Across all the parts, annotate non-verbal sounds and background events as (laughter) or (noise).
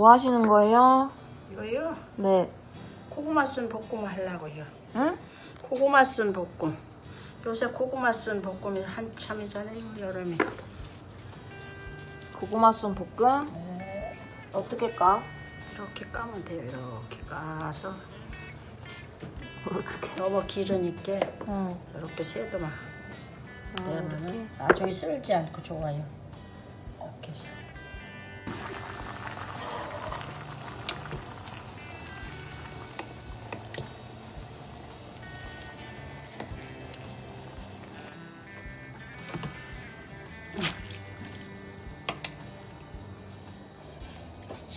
뭐 하시는 거예요? 이거요? 네. 고구마 순 볶음 하려고요. 응? 고구마 순 볶음. 요새 고구마 순 볶음이 한참이잖아요, 여름에. 고구마 쏜 볶음? 어떻게 까? 이렇게 까면 돼요, 이렇게 까서. 어떻게? 너무 기르니까 응. 이렇게 새도만 아, 이렇게? 나중에 쓸지 않고 좋아요. 이렇게 해서.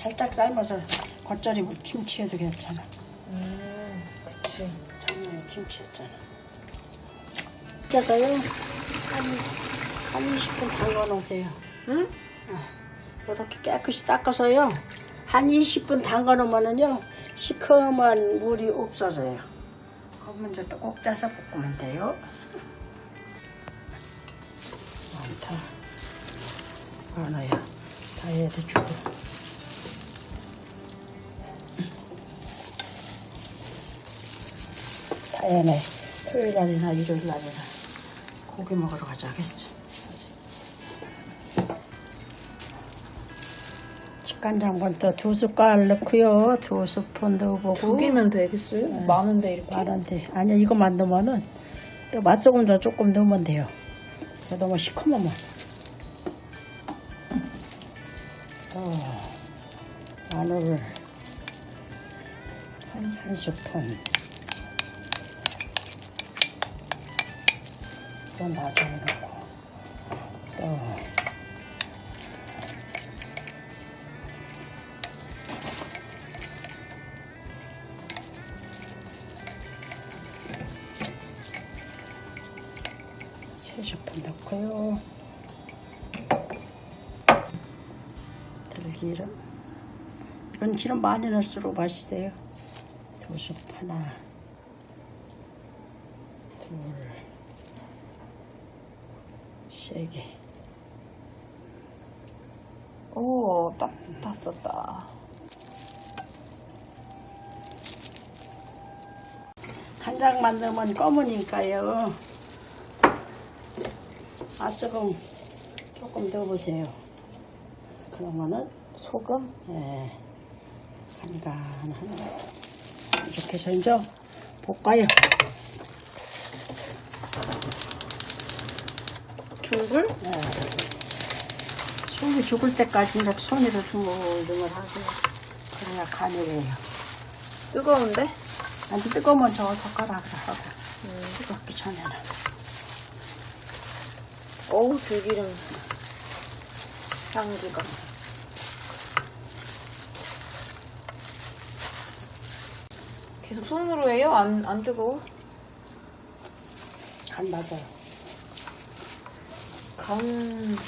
살짝 삶아서 겉절이면 김치에도 괜찮아. 음, 그치. 작년에 김치였잖아. 그래서요, 한, 한 20분 담가 놓으세요. 응? 이렇게 깨끗이 닦아서요, 한 20분 담가 놓으면은요, 시커먼 물이 없어져요. 그러면 이제 또꼭 떼서 볶으면 돼요. 많다. 많아요. 다 해야 돼, 주고. 다행에 토요일 날이나 일요일 날이나 고기 먹으러 가자 하겠지. 식간장분 또두 숟갈 넣고요. 두 스푼 넣어보고. 두 개면 되겠어요? 많은데 이렇게. 많은데 아니야 이거만 넣으면은 또 맛소금 더 조금 넣으면 돼요. 너무 시커먼만. 또 마늘 한 30푼. 또 나중에 넣고 또 세스푼 넣고요. 들기름. 이건 기름 많이 넣을수록 맛있어요. 두숲 하나, 둘, 세 개. 오, 딱 탔었다. 간장만 넣으면 검으니까요. 아, 조금, 조금 넣어보세요. 그러면은, 소금? 예, 간간한, 이렇게 해서 이제 볶아요. 둥글? 예. 속이 죽을 때까지 이렇게 손으로 주물주물 하세요. 그래야 간이 돼요. 뜨거운데? 아니, 뜨거우면 저 젓가락으로 하고, 뜨겁기 전에는. 어우, 들기름 향기가. 계속 손으로 해요? 안, 안 뜨거워? 간 맞아요. 간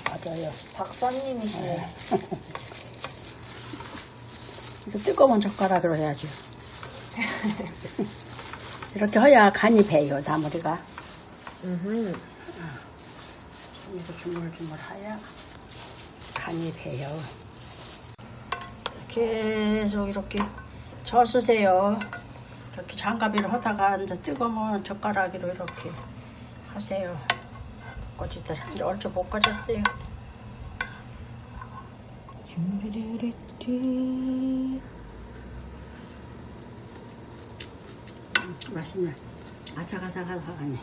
맞아요. 박사님이시네. (laughs) 이거 뜨거운 젓가락으로 해야지. (laughs) 이렇게 해야 간이 배요, 나머리가. 음흠. 손으로 주물주물 하야 간이 배요. 계속 이렇게 젖으세요. 이렇게 장갑이로 하다가 이제 뜨거우면 젓가락으로 이렇게 하세요. 이제 얼추 볶아졌어요. 음, 맛있네. 아삭아삭아삭하네.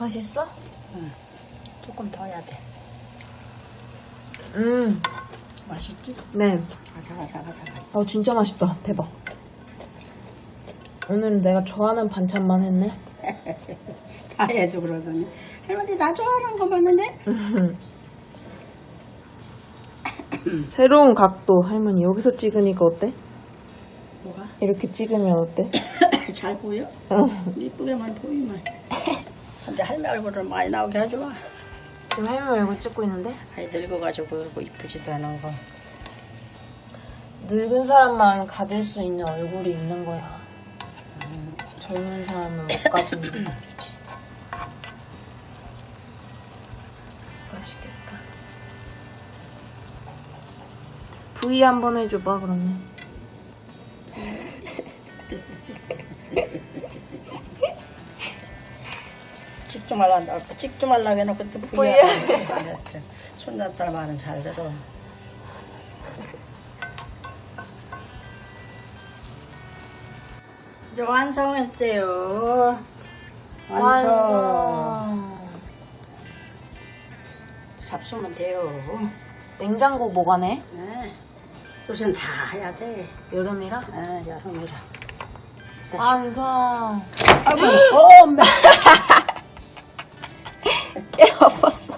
맛있어? 조금 더 해야 돼. 음, 맛있지? 네. 아삭아삭아삭하네. 어, 진짜 맛있다. 대박. 오늘은 내가 좋아하는 반찬만 했네. (laughs) 다 해도 그러더니 할머니 나 좋아하는 거만 하네. (laughs) 새로운 각도 할머니 여기서 찍으니까 어때? 뭐가? 이렇게 찍으면 어때? (coughs) 잘 보여? 어. 이쁘게만 보이면. 근데 할머니 얼굴을 많이 나오게 하지 마. 지금 할머니 얼굴 찍고 있는데 아이 늙어가지고 그러고 이쁘지도 않은 거. 늙은 사람만 가질 수 있는 얼굴이 있는 거야. 젊은 사람은 못 가지는 거지. V 한번 해줘봐 그러면. 찍지 말라 찍지 말라 해놓고 또 뭐야? 부야 손자딸 말은 잘 들어 이제 완성했대요 완성, 완성. 잡수면 돼요 냉장고 보관해? 네. 요새는 다 해야 돼 여름이라? 아, 여름이라 완성. 아이고 어, 엄마 (laughs) 깨 아팠어.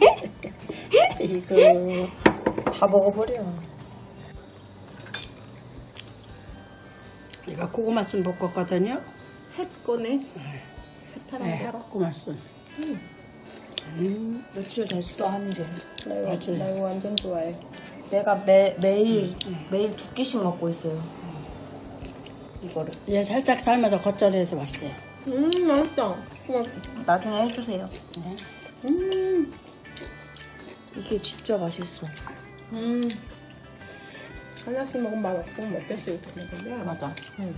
(laughs) 이거 다 먹어버려. 이거 고구마 순 볶았거든요 햇거네. 새파란 네, 거. 고구마 순 음, 며칠 됐어 한지. 나 이거, 맞지? 나 이거 완전 좋아해. 내가 매, 매일 매일 두 끼씩 먹고 있어요. 이거를 얘 살짝 삶아서 겉절이해서 맛있어요 음, 맛있다. 우와. 나중에 해주세요. 네. 음, 이게 진짜 맛있어. 음. 하나씩 먹으면 맛없고 이렇게 먹으면 맞아. 음.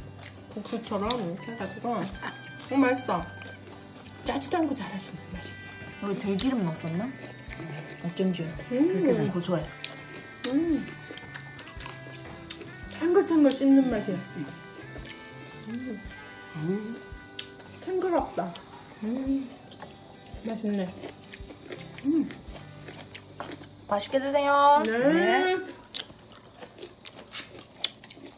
국수처럼 이렇게 해가지고 어, 맛있어. 짜지도 않고 잘하시네. 맛있네. 여기 들기름 넣었었나? 어쩐지 음. 들기름 고소해. 음. 탱글탱글 씹는 맛이야. 음. 탱글없다. 음. 맛있네. 맛있게 드세요. 네.